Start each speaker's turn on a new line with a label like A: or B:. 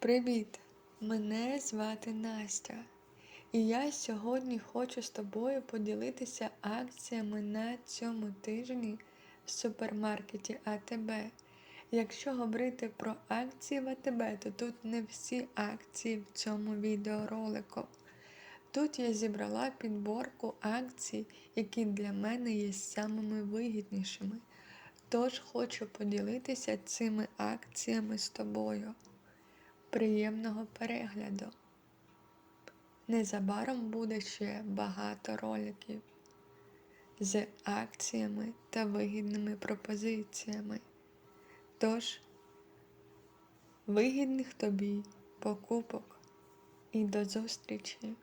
A: Привіт! Мене звати Настя. І я сьогодні хочу з тобою поділитися акціями на цьому тижні в супермаркеті АТБ. Якщо говорити про акції в АТБ, то тут не всі акції в цьому відеоролику. Тут я зібрала підборку акцій, які для мене є самими вигіднішими. Тож хочу поділитися цими акціями з тобою. Приємного перегляду! Незабаром буде ще багато роликів з акціями та вигідними пропозиціями. Тож, вигідних тобі покупок і до зустрічі!